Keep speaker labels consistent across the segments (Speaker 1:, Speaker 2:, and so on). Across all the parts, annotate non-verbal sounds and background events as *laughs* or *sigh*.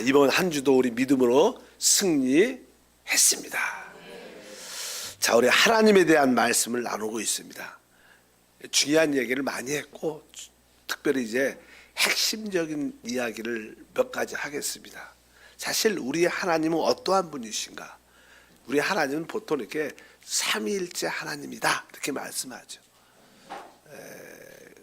Speaker 1: 이번 한 주도 우리 믿음으로 승리했습니다. 자, 우리 하나님에 대한 말씀을 나누고 있습니다. 중요한 얘기를 많이 했고 특별히 이제 핵심적인 이야기를 몇 가지 하겠습니다. 사실 우리 하나님은 어떠한 분이신가? 우리 하나님은 보통 이렇게 삼위일체 하나님이다 이렇게 말씀하죠. 에,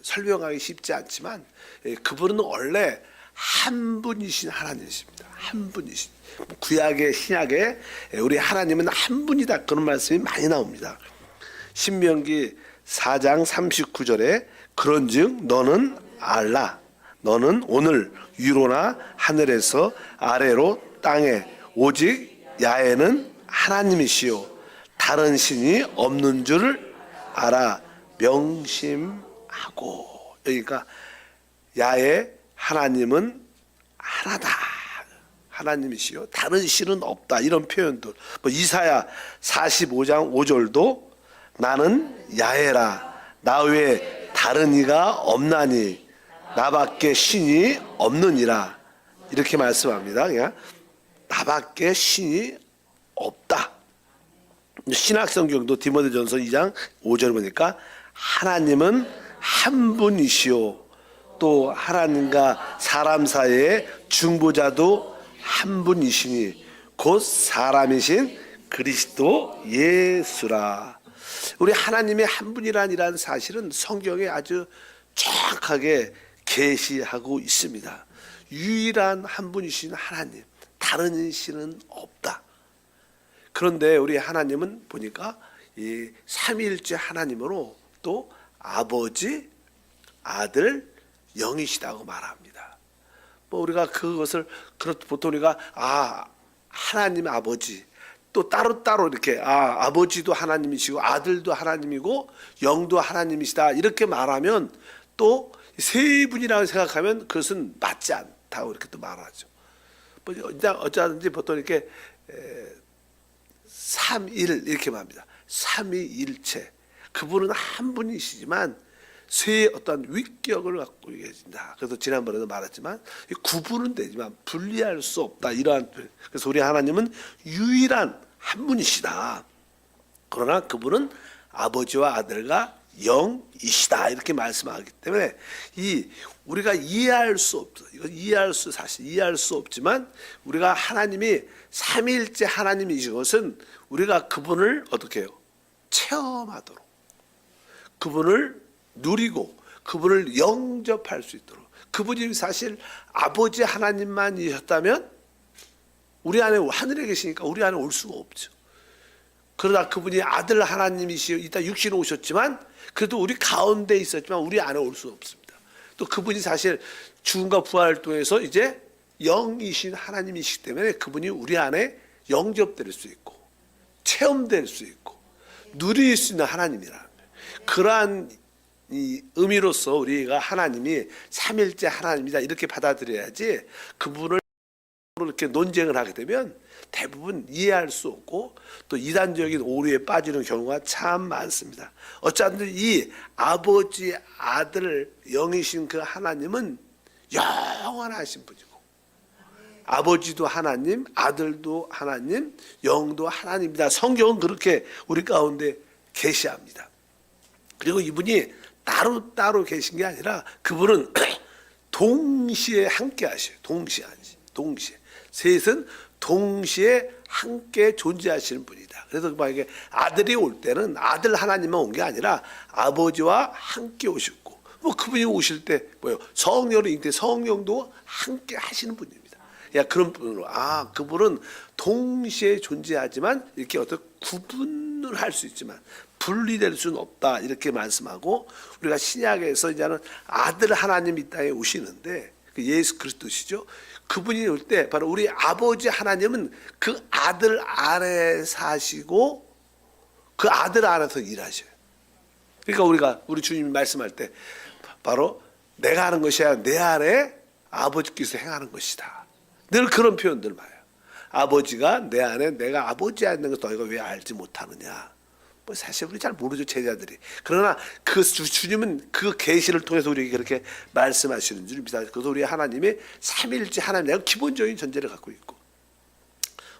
Speaker 1: 설명하기 쉽지 않지만 에, 그분은 원래 한 분이신 하나님이십니다. 한 분이신. 구약의 신약에 에, 우리 하나님은 한 분이다. 그런 말씀이 많이 나옵니다. 신명기 4장 39절에 그런즉 너는 알라. 너는 오늘 위로나 하늘에서 아래로 땅에 오직 야에는 하나님이시요 다른 신이 없는 줄을 알아 명심하고. 그러니까 야의 하나님은 하나다 하나님이시요 다른 신은 없다 이런 표현들 뭐 이사야 45장 5절도 나는 야해라 나 외에 다른 이가 없나니 나밖에 신이 없느니라 이렇게 말씀합니다. 그냥 나밖에 신이 없다. 신학성경도 디모데전서 2장 5절 보니까 하나님은 한 분이시오. 또 하나님과 사람 사이의 중보자도 한 분이시니 곧 사람이신 그리스도 예수라. 우리 하나님의 한 분이란이라는 사실은 성경에 아주 정확하게 계시하고 있습니다. 유일한 한 분이신 하나님, 다른 신은 없다. 그런데 우리 하나님은 보니까 이 삼위일체 하나님으로 또 아버지, 아들, 영이시다고 말합니다. 뭐 우리가 그것을 그렇 보통 우리가 아 하나님 아버지 또 따로 따로 이렇게 아 아버지도 하나님이시고 아들도 하나님이고 영도 하나님이시다 이렇게 말하면 또 세 분이라고 생각하면 그것은 맞지 않다고 이렇게 또 말하죠. 뭐 어쩌든지 보통 이렇게 삼일 이렇게 말합니다. 삼위일체 그분은 한 분이시지만 세 어떤 위격을 갖고 계신다. 그래서 지난번에도 말했지만 구분은 되지만 분리할 수 없다. 이러한 그래서 우리 하나님은 유일한 한 분이시다. 그러나 그분은 아버지와 아들과 영이시다 이렇게 말씀하기 때문에 이 우리가 이해할 수 없어 이거 이해할 수 사실 이해할 수 없지만 우리가 하나님이 삼위일체 하나님이신 것은 우리가 그분을 어떻게 해요 체험하도록 그분을 누리고 그분을 영접할 수 있도록 그분이 사실 아버지 하나님만이셨다면 우리 안에 하늘에 계시니까 우리 안에 올 수가 없죠. 그러다 그분이 아들 하나님이시여 이따 육신에 오셨지만 그래도 우리 가운데 있었지만 우리 안에 올 수 없습니다. 또 그분이 사실 죽음과 부활을 통해서 이제 영이신 하나님이시기 때문에 그분이 우리 안에 영접될 수 있고 체험될 수 있고 누릴 수 있는 하나님이라는 거예요. 그러한 이 의미로서 우리가 하나님이 삼일째 하나님이다 이렇게 받아들여야지 그분을 이렇게 논쟁을 하게 되면 대부분 이해할 수 없고 또 이단적인 오류에 빠지는 경우가 참 많습니다. 어쨌든 이 아버지 아들 영이신 그 하나님은 영원하신 분이고 아버지도 하나님, 아들도 하나님, 영도 하나님이다. 성경은 그렇게 우리 가운데 계시합니다. 그리고 이분이 따로 따로 계신 게 아니라 그분은 *clears throat* 동시에 함께 하셔요. 동시에 동시에 셋은 동시에 함께 존재하시는 분이다. 그래서 만약에 아들이 올 때는 아들 하나님만 온 게 아니라 아버지와 함께 오셨고 뭐 그분이 오실 때 뭐요 성령을 잉태 성령도 함께 하시는 분입니다. 야 그런 분으로 아 그분은 동시에 존재하지만 이렇게 어떤 구분을 할 수 있지만 분리될 수는 없다 이렇게 말씀하고 우리가 신약에서 이제는 아들 하나님 이 땅에 오시는데 그 예수 그리스도시죠. 그분이 올 때 바로 우리 아버지 하나님은 그 아들 아래 사시고 그 아들 안에서 일하셔요. 그러니까 우리가 우리 주님 말씀할 때 바로 내가 하는 것이 아니라 내 안에 아버지께서 행하는 것이다. 늘 그런 표현들 봐요. 아버지가 내 안에 내가 아버지 안에 있는 것 너희가 왜 알지 못하느냐. 뭐 사실 우리 잘 모르죠 제자들이. 그러나 그 주, 주님은 그 계시를 통해서 우리에게 그렇게 말씀하시는 줄 믿습니다. 그래서 우리 하나님이 삼일째 하나님 내가 기본적인 전제를 갖고 있고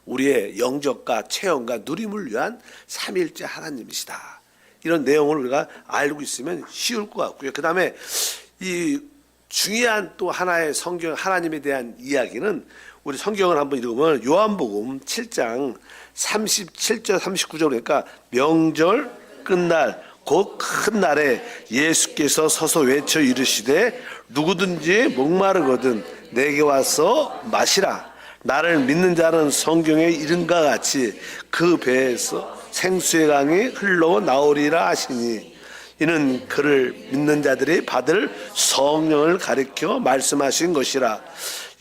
Speaker 1: 우리의 영적과 체험과 누림을 위한 삼일째 하나님이시다. 이런 내용을 우리가 알고 있으면 쉬울 것 같고요. 그 다음에 이 중요한 또 하나의 성경 하나님에 대한 이야기는 우리 성경을 한번 읽으면 요한복음 7장 37절 39절 그러니까 명절 끝날 곧 큰 날에 예수께서 서서 외쳐 이르시되 누구든지 목마르거든 내게 와서 마시라. 나를 믿는 자는 성경에 이른과 같이 그 배에서 생수의 강이 흘러 나오리라 하시니 이는 그를 믿는 자들이 받을 성령을 가리켜 말씀하신 것이라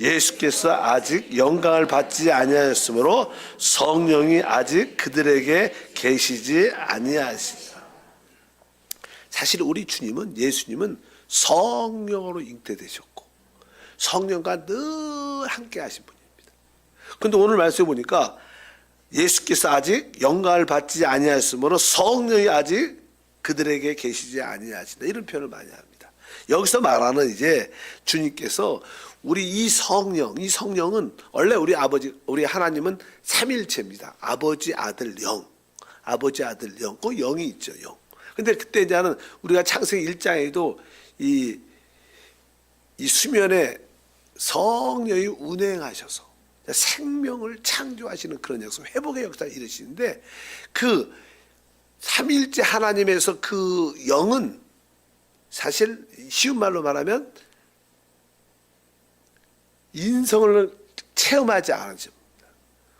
Speaker 1: 예수께서 아직 영광을 받지 아니하였으므로 성령이 아직 그들에게 계시지 아니하시라 사실 우리 주님은 예수님은 성령으로 잉태되셨고 성령과 늘 함께 하신 분입니다. 근데 오늘 말씀해 보니까 예수께서 아직 영광을 받지 아니하였으므로 성령이 아직 그들에게 계시지 아니하신다. 이런 표현을 많이 합니다. 여기서 말하는 이제 주님께서 우리 이 성령, 이 성령은 원래 우리 아버지, 우리 하나님은 삼일체입니다. 아버지, 아들, 영. 아버지, 아들, 영. 그 영이 있죠, 영. 근데 그때 이제는 우리가 창세기 1장에도 이, 이 수면에 성령이 운행하셔서 생명을 창조하시는 그런 역사, 회복의 역사를 이루시는데 그 삼일째 하나님에서 그 영은 사실 쉬운 말로 말하면 인성을 체험하지 않으십니다.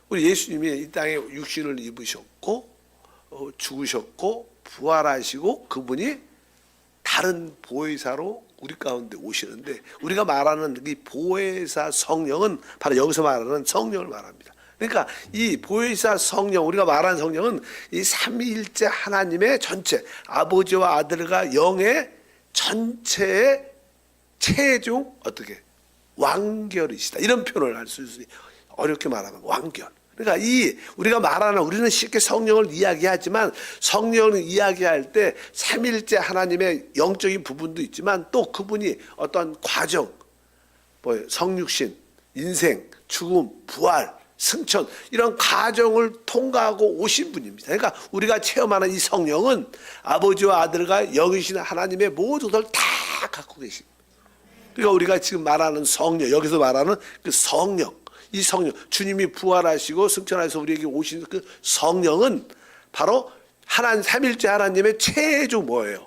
Speaker 1: 우리 예수님이 이 땅에 육신을 입으셨고 어, 죽으셨고 부활하시고 그분이 다른 보혜사로 우리 가운데 오시는데 우리가 말하는 이 보혜사 성령은 바로 여기서 말하는 성령을 말합니다. 그러니까 이 보혜사 성령 우리가 말하는 성령은 이 삼위일체 하나님의 전체 아버지와 아들과 영의 전체의 최종 어떻게 완결이시다 이런 표현을 할 수 있으니 어렵게 말하면 완결. 그러니까 이 우리가 말하는 우리는 쉽게 성령을 이야기하지만 성령을 이야기할 때 삼일째 하나님의 영적인 부분도 있지만 또 그분이 어떤 과정, 뭐 성육신, 인생, 죽음, 부활, 승천 이런 과정을 통과하고 오신 분입니다. 그러니까 우리가 체험하는 이 성령은 아버지와 아들과 영이신 하나님의 모든 것을 다 갖고 계십니다. 그러니까 우리가 지금 말하는 성령 여기서 말하는 그 성령 이 성령 주님이 부활하시고 승천하셔서 우리에게 오신 그 성령은 바로 하나님 삼일째 하나님의 최종 뭐예요?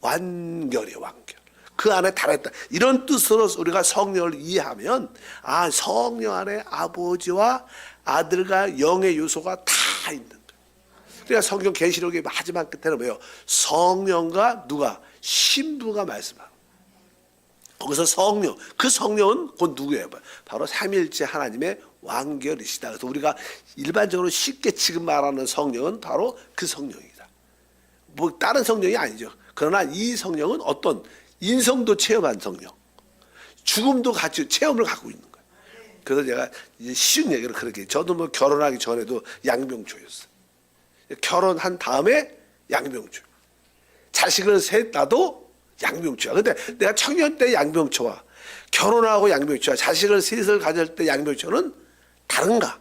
Speaker 1: 완결이에요 완결 그 안에 달했다 이런 뜻으로 우리가 성령을 이해하면 아 성령 안에 아버지와 아들과 영의 요소가 다 있는 거예요 그러니까 성경 계시록의 마지막 끝에는 뭐예요? 성령과 누가 신부가 말씀하는 거기서 성령, 그 성령은 곧 누구예요? 바로 삼일째 하나님의 완결이시다. 그래서 우리가 일반적으로 쉽게 지금 말하는 성령은 바로 그 성령이다. 뭐 다른 성령이 아니죠. 그러나 이 성령은 어떤 인성도 체험한 성령, 죽음도 같이 체험을 갖고 있는 거예요. 그래서 제가 쉬운 얘기를 그렇게 저도 뭐 결혼하기 전에도 양병초였어요. 결혼한 다음에 양병초. 자식을 셋 낳도 양병초야. 근데 내가 청년 때 양병초와 결혼하고 양병초와 자식을 셋을 가질 때 양병초는 다른가?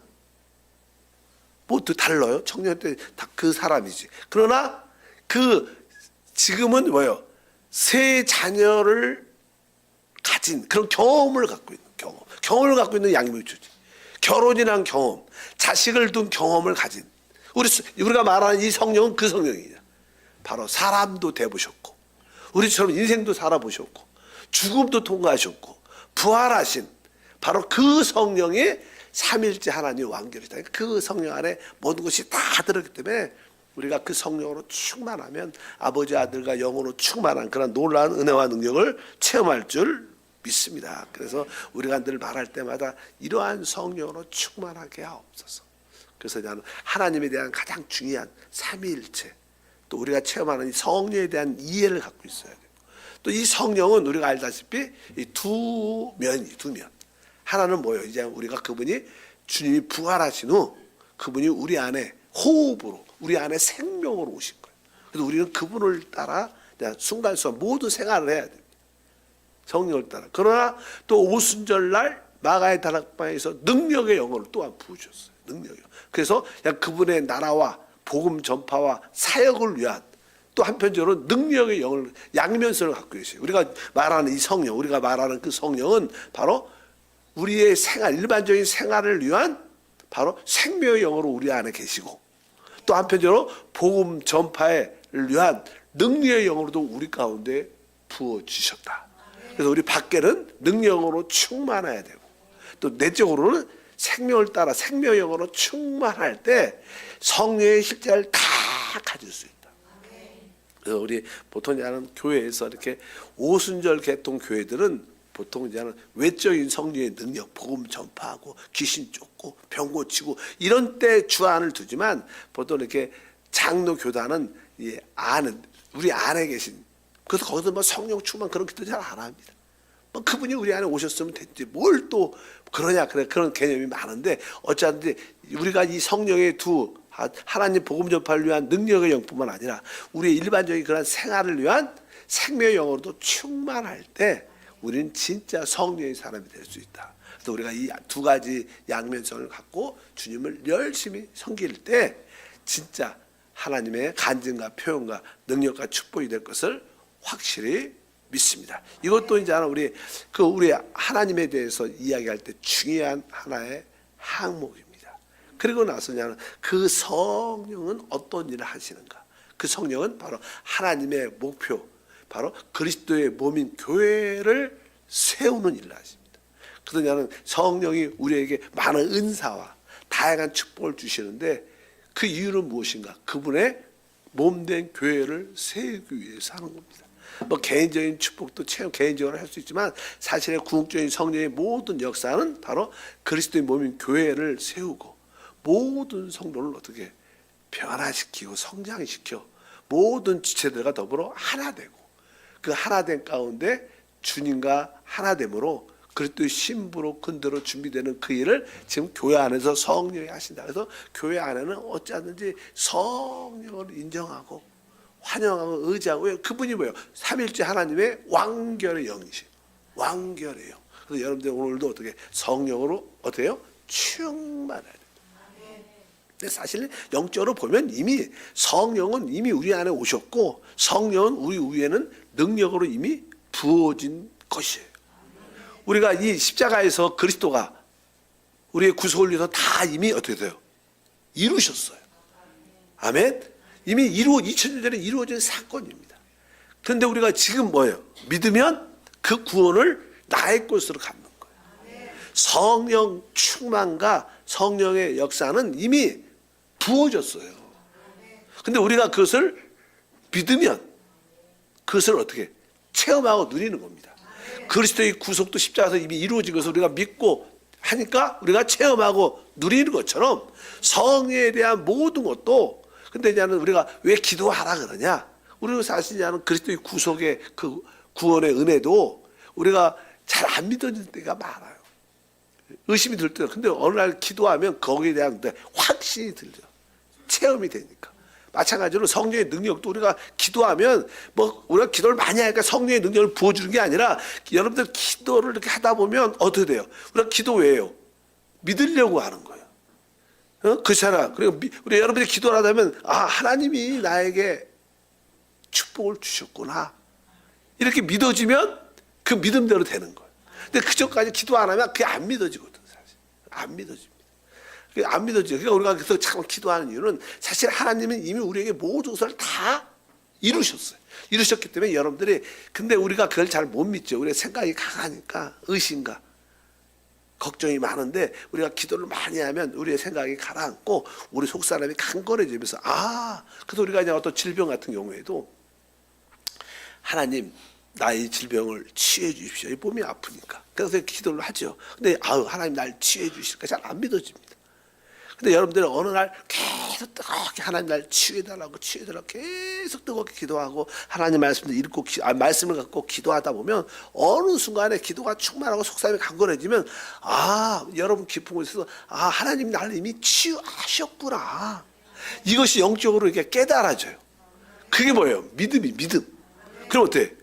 Speaker 1: 뭐또 달라요? 청년 때 다 그 사람이지. 그러나 그 지금은 뭐예요? 세 자녀를 가진 그런 경험을 갖고 있는 경험. 경험을 갖고 있는 양병초지. 결혼이란 경험, 자식을 둔 경험을 가진 우리 우리가 말하는 이 성령은 그 성령이냐. 바로 사람도 돼 보셨고 우리처럼 인생도 살아보셨고 죽음도 통과하셨고 부활하신 바로 그 성령의 삼일째 하나님의 완결이다. 그 성령 안에 모든 것이 다 들었기 때문에 우리가 그 성령으로 충만하면 아버지 아들과 영으로 충만한 그런 놀라운 은혜와 능력을 체험할 줄 믿습니다. 그래서 우리가 늘 말할 때마다 이러한 성령으로 충만하게 하옵소서. 그래서 나는 하나님에 대한 가장 중요한 삼위일체 또 우리가 체험하는 이 성령에 대한 이해를 갖고 있어야 돼요. 또 이 성령은 우리가 알다시피 이두 면이 두 면. 하나는 뭐예요? 이제 우리가 그분이 주님이 부활하신 후 그분이 우리 안에 호흡으로 우리 안에 생명으로 오신 거예요. 그래서 우리는 그분을 따라 순간순간 모든 생활을 해야 됩니다. 성령을 따라. 그러나 또 오순절날 마가의 다락방에서 능력의 영혼을 또한 부으셨어요. 능력이요. 그래서 그냥 그분의 나라와 복음 전파와 사역을 위한 또 한편적으로 능력의 영을 양면성을 갖고 계세요. 우리가 말하는 이 성령, 우리가 말하는 그 성령은 바로 우리의 생활, 일반적인 생활을 위한 바로 생명의 영으로 우리 안에 계시고 또 한편적으로 복음 전파를 위한 능력의 영으로도 우리 가운데 부어 주셨다. 그래서 우리 밖에는 능력으로 충만해야 되고 또 내적으로는 생명을 따라 생명의 영으로 충만할 때 성령의 실제를 다 가질 수 있다. 그래서 우리 보통 하는 교회에서 이렇게 오순절 개통 교회들은 보통 이제 하는 외적인 성령의 능력, 복음 전파하고 귀신 쫓고 병 고치고 이런 때 주안을 두지만 보통 이렇게 장로 교단은 이 안에 우리 안에 계신 그래서 거기서 뭐 성령 충만 그런 기도 잘 안 합니다. 뭐 그분이 우리 안에 오셨으면 됐지 뭘 또 그러냐 그래 그런 개념이 많은데 어쨌든 우리가 이 성령의 두 하- 하나님 복음 전파를 위한 능력의 영뿐만 아니라 우리의 일반적인 그런 생활을 위한 생명의 영으로도 충만할 때 우리는 진짜 성령의 사람이 될 수 있다. 그래서 우리가 이 두 가지 양면성을 갖고 주님을 열심히 섬길 때 진짜 하나님의 간증과 표현과 능력과 축복이 될 것을 확실히 믿습니다. 이것도 이제 하나 우리 그 우리 하나님에 대해서 이야기할 때 중요한 하나의 항목입니다. 그리고 나서 이제 그 성령은 어떤 일을 하시는가? 그 성령은 바로 하나님의 목표, 바로 그리스도의 몸인 교회를 세우는 일을 하십니다. 나는 성령이 우리에게 많은 은사와 다양한 축복을 주시는데 그 이유는 무엇인가? 그분의 몸된 교회를 세우기 위해서 하는 겁니다. 뭐 개인적인 축복도 체험 개인적으로 할 수 있지만 사실의 궁극적인 성령의 모든 역사는 바로 그리스도의 몸인 교회를 세우고 모든 성도를 어떻게 변화시키고 성장시켜 모든 지체들과 더불어 하나 되고 그 하나된 가운데 주님과 하나됨으로 그리스도의 신부로 근대로 준비되는 그 일을 지금 교회 안에서 성령이 하신다. 그래서 교회 안에는 어찌하든지 성령을 인정하고 환영하고 의지하고 왜? 그분이 뭐예요? 삼일째 하나님의 완결의 영이시. 완결의 영. 그래서 여러분들 오늘도 어떻게 성령으로 어때요? 돼요. 근데 사실 영적으로 보면 이미 성령은 이미 우리 안에 오셨고 성령은 우리 위에는 능력으로 이미 부어진 것이에요. 우리가 이 십자가에서 그리스도가 우리의 구속을 위해서 다 이미 어떻게 돼요? 이루셨어요. 아멘. 이미 이루어 2000년 전에 이루어진 사건입니다. 그런데 우리가 지금 뭐예요? 믿으면 그 구원을 나의 것으로 갖는 거예요. 성령 충만과 성령의 역사는 이미 부어졌어요. 근데 우리가 그것을 믿으면 그것을 어떻게 체험하고 누리는 겁니다. 그리스도의 구속도 십자가에서 이미 이루어진 것을 우리가 믿고 하니까 우리가 체험하고 누리는 것처럼 성에 대한 모든 것도 근데 이제는 우리가 왜 기도하라 그러냐? 우리가 사실 이제는 그리스도의 구속의 그 구원의 은혜도 우리가 잘 안 믿어질 때가 많아요. 의심이 들 때. 근데 어느 날 기도하면 거기에 대한 확신이 들죠. 체험이 되니까. 마찬가지로 성령의 능력도 우리가 기도하면 뭐 우리가 기도를 많이 하니까 성령의 능력을 부어주는 게 아니라 여러분들 기도를 이렇게 하다 보면 어떻게 돼요? 우리가 기도 왜요? 믿으려고 하는 거예요. 어? 그렇잖아. 그리고 미- 우리 여러분들이 기도를 하다 보면 아 하나님이 나에게 축복을 주셨구나. 이렇게 믿어지면 그 믿음대로 되는 거예요. 근데 그 전까지 기도 안 하면 그게 안 믿어지거든 사실. 안. 그게 안 믿어져요. 그러니까 우리가 그래서 잠깐 기도하는 이유는 사실 하나님은 이미 우리에게 모든 것을 다 이루셨어요. 이루셨기 때문에 여러분들이 근데 우리가 그걸 잘 못 믿죠. 우리가 생각이 강하니까 의심과 걱정이 많은데 우리가 기도를 많이 하면 우리의 생각이 가라앉고 우리 속 사람이 강건해지면서 아 그래서 우리가 이제 어떤 질병 같은 경우에도 하나님 나의 질병을 치유해 주십시오. 이 몸이 아프니까. 그래서 기도를 하죠. 근데 아유 하나님 날 치유해 주실까 잘 안 믿어집니다. 근데 여러분들은 어느 날 계속 뜨겁게 하나님 날 치유해달라고 치유해달라고 계속 뜨겁게 기도하고 하나님 말씀을 읽고 기- 아, 말씀을 갖고 기도하다 보면 어느 순간에 기도가 충만하고 속삭임이 강건해지면 아 여러분 깊은 곳에서 아 하나님 나를 이미 치유하셨구나 이것이 영적으로 이렇게 깨달아져요. 그게 뭐예요? 믿음이 믿음. 그럼 어때?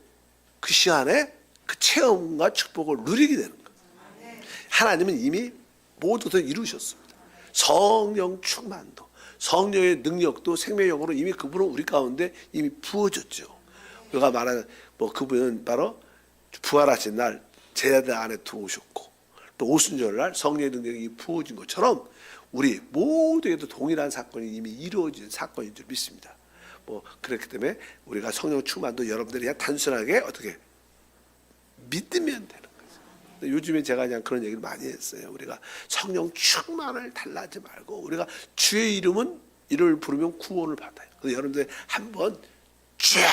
Speaker 1: 그 시간에 그 체험과 축복을 누리게 되는 거예요. 하나님은 이미 모두 다 이루셨습니다. 성령 충만도, 성령의 능력도 생명력으로 이미 그분은 우리 가운데 이미 부어졌죠. 우리가 말하는 뭐 그분은 바로 부활하신 날 제자들 안에 들어오셨고 또 오순절 날 성령의 능력이 부어진 것처럼 우리 모두에도 동일한 사건이 이미 이루어진 사건인 줄 믿습니다. 뭐 그렇기 때문에 우리가 성령 충만도 여러분들이 그냥 단순하게 어떻게 믿으면 되는 요즘에 제가 그냥 그런 얘기를 많이 했어요. 우리가 성령 충만을 달라하지 말고 우리가 주의 이름은 이를 부르면 구원을 받아요. 그래서 여러분들 한번 쫙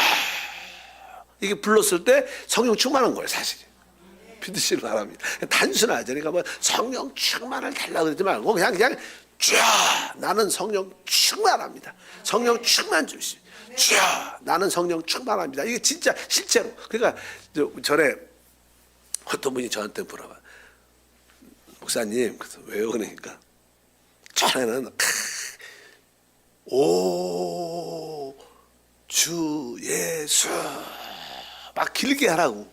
Speaker 1: 이게 불렀을 때 성령 충만한 거예요, 사실. 믿으시기 바랍니다. 단순하죠. 그러니까 뭐 성령 충만을 달라 그러지 말고 그냥 그냥 쫙 나는 성령 충만합니다. 성령 충만 주시. 쫙 나는 성령 충만합니다. 이게 진짜 실제로. 그러니까 저- 전에 어떤 분이 저한테 물어봐. 목사님, 그래서 왜요? 그러니까 전에는 오, 주 예수 막 길게 하라고.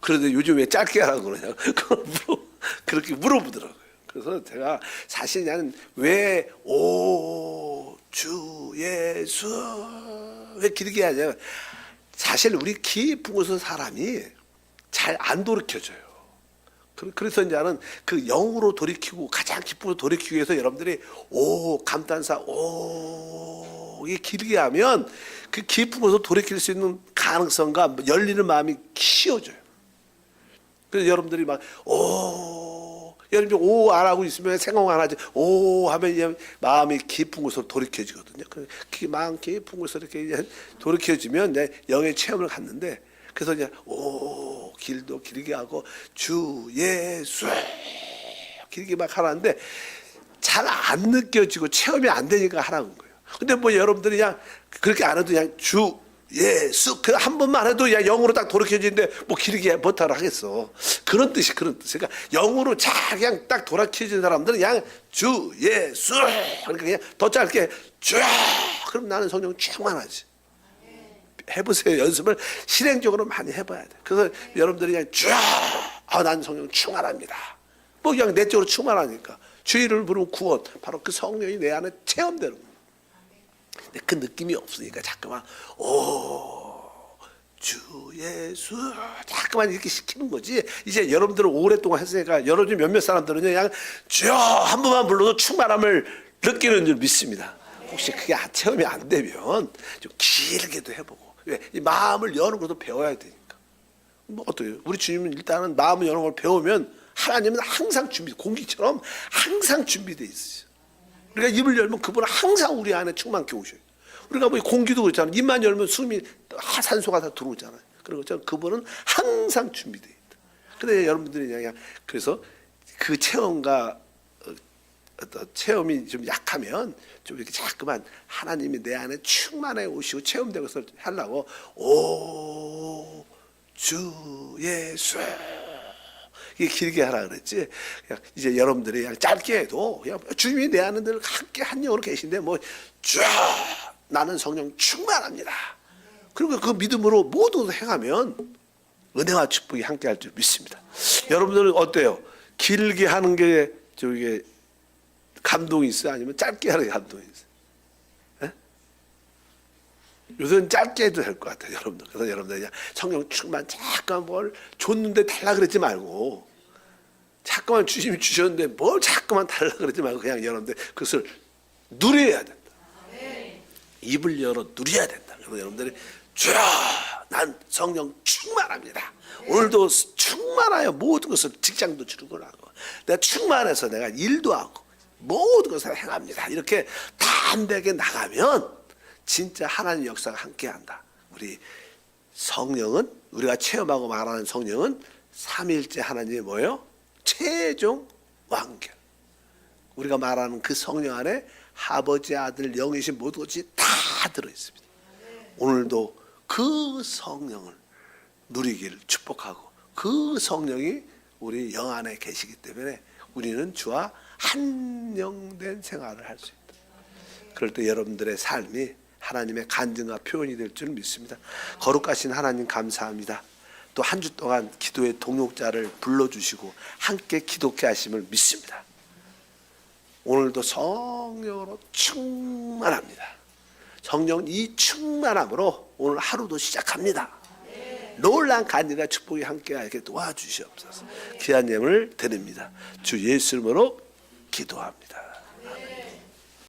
Speaker 1: 그런데 요즘 왜 짧게 하라고 그러냐? *laughs* 그렇게 물어보더라고요. 그래서 제가 사실 나는 왜 오, 주 예수 왜 길게 하냐? 사실 우리 곳은 사람이 잘 안 돌이켜져요. 그- 그래서 이제 나는 그 영으로 돌이키고 가장 기쁨으로 돌이키기 위해서 여러분들이 오 감탄사 오 이게 길게 하면 그 곳으로 돌이킬 수 있는 가능성과 열리는 마음이 키워져요. 그래서 여러분들이 막오 여러분이 오 안 하고 있으면 생각 안 하지 오 하면 마음이 깊은 곳으로 돌이켜지거든요. 그 마음 깊은 곳으로 이렇게 돌이켜지면 영의 체험을 갖는데 그래서 이제 오 길도 길게 하고 주 예수 길게 막 하라는데 잘 안 느껴지고 체험이 안 되니까 하라는 거예요. 근데 뭐 여러분들이 그냥 그렇게 안 해도 그냥 주 예수 그 한 번만 해도 그냥 영으로 딱 돌이켜지는데 뭐 길게 못하라 하겠어. 그런 뜻이 그런 뜻. 그러니까 영으로 잘 그냥 딱 돌이켜진 사람들은 그냥 주 예수 그러니까 그냥 더 짧게 쭉 그럼 나는 성령 충만하지. 해보세요. 연습을 실행적으로 많이 해봐야 돼. 그래서 여러분들이 그냥 쭉, 아, 난 성령 충만합니다. 뭐 그냥 내적으로 충만하니까. 주의를 부르면 구원. 바로 그 성령이 내 안에 체험되는 거예요. 근데 그 느낌이 없으니까 자꾸만, 오, 주 예수. 자꾸만 이렇게 시키는 거지. 이제 여러분들은 오랫동안 했으니까 여러분 중 몇몇 사람들은 그냥 주 한 번만 불러도 충만함을 느끼는 줄 믿습니다. 혹시 그게 체험이 안 되면 좀 길게도 해보고. 왜? 이 마음을 여는 것도 배워야 되니까. 뭐 어때요? 우리 주님은 일단은 마음을 여는 걸 배우면 하나님은 항상 준비, 공기처럼 항상 준비돼 있어요. 우리가 입을 열면 그분은 항상 우리 안에 충만케 오셔요. 우리가 뭐 공기도 그렇잖아요. 입만 열면 숨이 하- 산소가 다 들어오잖아요. 그런 것처럼 그분은 항상 준비돼 있다. 근데 여러분들이 그냥 그래서 그 체험과 체험이 좀 약하면 좀 이렇게 자꾸만 하나님이 내 안에 충만해 오시고 체험되고 서 하려고 오 주 예수 이게 길게 하라 그랬지. 그냥 이제 여러분들이 그냥 짧게 해도 그냥 주님이 내 안에 늘 함께 한 영으로 계신데 뭐쫙 나는 성령 충만합니다. 그리고 그 믿음으로 모두 행하면 은혜와 축복이 함께 할 줄 믿습니다. 여러분들은 어때요? 길게 하는 게 저게 감동이 있어요? 아니면 짧게 하는 게 감동이 있어요? 예? 요새는 짧게 해도 될 것 같아요, 여러분들. 그래서 여러분들 성령 충만 잠깐 뭘 줬는데 달라 그러지 말고 자꾸만 주님이 주셨는데 뭘 자꾸만 달라 그러지 말고 그냥 여러분들 그것을 누려야 된다. 입을 열어 누려야 된다. 그래서 여러분들이 쫙난 성령 충만합니다. 오늘도 충만하여 모든 것을 직장도 출근하고 내가 충만해서 내가 일도 하고 모든 것을 행합니다. 이렇게 담대하게 나가면 진짜 하나님 역사가 함께한다. 우리 성령은 우리가 체험하고 말하는 성령은 삼일째 하나님의 뭐예요? 최종 완결. 우리가 말하는 그 성령 안에 아버지, 아들, 영이신 모든 것이 다 들어 있습니다. 오늘도 그 성령을 누리기를 축복하고 그 성령이 우리 영 안에 계시기 때문에 우리는 주와 한영된 생활을 할 수 있다. 그럴 때 여러분들의 삶이 하나님의 간증과 표현이 될 줄 믿습니다. 거룩하신 하나님 감사합니다. 또 한 주 동안 기도의 동역자를 불러주시고 함께 기도케 하심을 믿습니다. 오늘도 성령으로 충만합니다. 성령 이 충만함으로 오늘 하루도 시작합니다. 놀란 간증과 축복이 함께하게 도와주시옵소서. 귀한 예물 드립니다. 주 예수 이름으로 기도합니다.